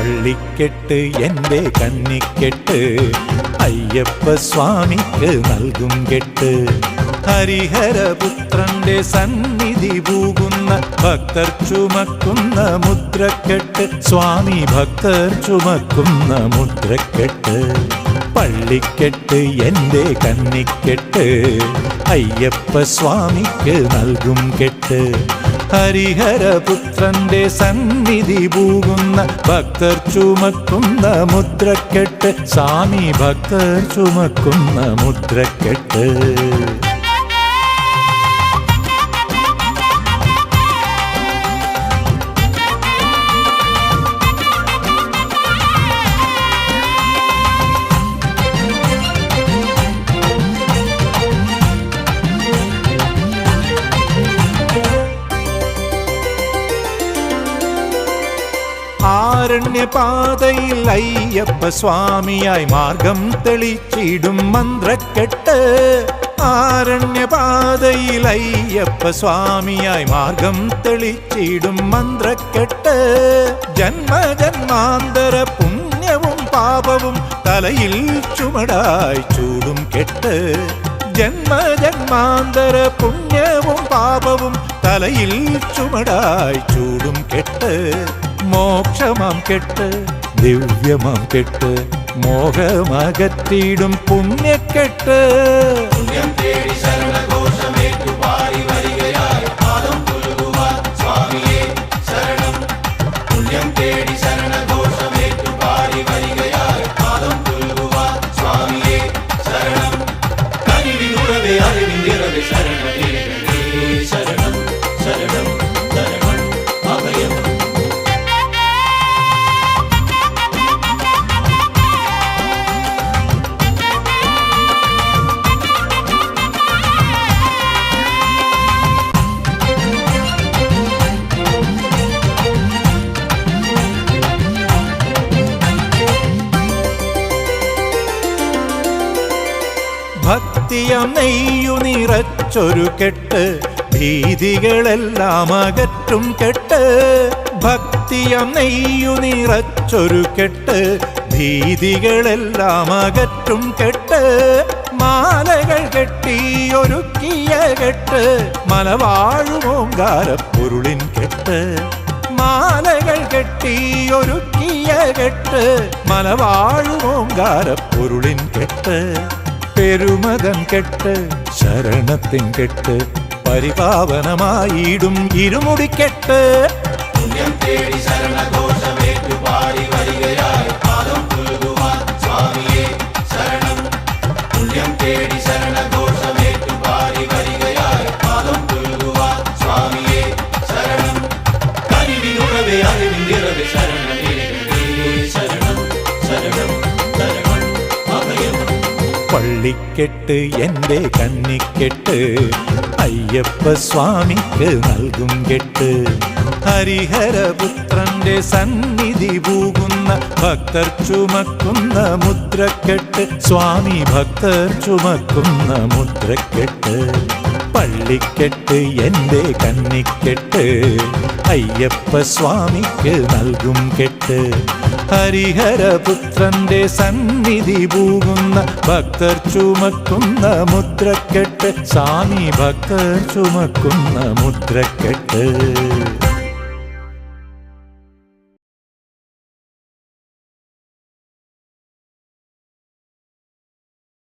പള്ളിക്കെട്ട് എന്റെ കണ്ണിക്കെട്ട്. അയ്യപ്പ സ്വാമിക്ക് നൽകും കെട്ട്. ഹരിഹരപുത്രന്റെ സന്നിധി പൂകുന്ന ഭക്തർ ചുമക്കുന്ന മുദ്രക്കെട്ട്. സ്വാമി ഭക്തർ ചുമക്കുന്ന മുദ്രക്കെട്ട്. പള്ളിക്കെട്ട് എന്റെ കണ്ണിക്കെട്ട്. അയ്യപ്പ സ്വാമിക്ക് നൽകും കെട്ട്. ഹരിഹരപുത്രന്റെ സന്നിധി പൂകുന്ന ഭക്തർ ചുമക്കുന്ന മുദ്രക്കെട്ട് സ്വാമി ഭക്തർ ചുമക്കുന്ന മുദ്രക്കെട്ട്. ആരണ്യപാതയിൽ അയ്യപ്പ സ്വാമിയായി മാർഗം തെളിച്ചിടും മന്ത്രക്കെട്ട്. ആരണ്യപാതയിൽ അയ്യപ്പ സ്വാമിയായി മാർഗം തെളിച്ചിടും മന്ത്രക്കെട്ട്. ജന്മജന്മാന്തര പുണ്യവും പാപവും തലയിൽ ചുമടായി ചൂടും കെട്ട്. ജന്മജന്മാന്തര പുണ്യവും പാപവും തലയിൽ ചുമടായി ചൂടും കെട്ട്. മോക്ഷമാം കെട്ട് ദിവ്യമാം കെട്ട് മോഹമകറ്റിയിടും പുണ്യക്കെട്ട്. ഭക്തിയം നെയ്യു നിറച്ചൊരു കെട്ട് ഭീതികളെല്ലാം അകറ്റും കെട്ട്. ഭക്തിയം നെയ്യു നിറച്ചൊരു കെട്ട് ഭീതികളെല്ലാം അകറ്റും കെട്ട്. മാലകൾ കെട്ടി ഒരുക്കിയ കെട്ട് മലവാഴുമോങ്കാര പൊരുളിൻ കെട്ട്. മാലകൾ കെട്ടി ഒരുക്കിയ കെട്ട് മലവാഴുമോങ്കാര പൊരുളിൻ കെട്ട്. പെരുമതൻ കെട്ട് ശരണത്തിൻ കെട്ട് പരിപാവനമായിടും ഇരുമുടിക്കെട്ട് പള്ളിക്കെട്ട് എന്റെ കണ്ണിക്കെട്ട്. അയ്യപ്പ സ്വാമിക്ക് നൽകും കെട്ട്. ഹരിഹരപുത്രന്റെ സന്നിധി പൂകുന്ന ഭക്തർ ചുമക്കുന്ന മുദ്രക്കെട്ട്. സ്വാമി ഭക്തർ ചുമക്കുന്ന മുദ്രക്കെട്ട്. പള്ളിക്കെട്ട് എന്റെ കന്നിക്കെട്ട് അയ്യപ്പ സ്വാമിക്ക് നൽകും കെട്ട്. ഹരിഹരപുത്രന്റെ സന്നിധി പൂകുന്ന ഭക്തർ ചുമക്കുന്ന മുദ്രക്കെട്ട്. സ്വാമി ഭക്തർ ചുമക്കുന്ന മുദ്രക്കെട്ട്.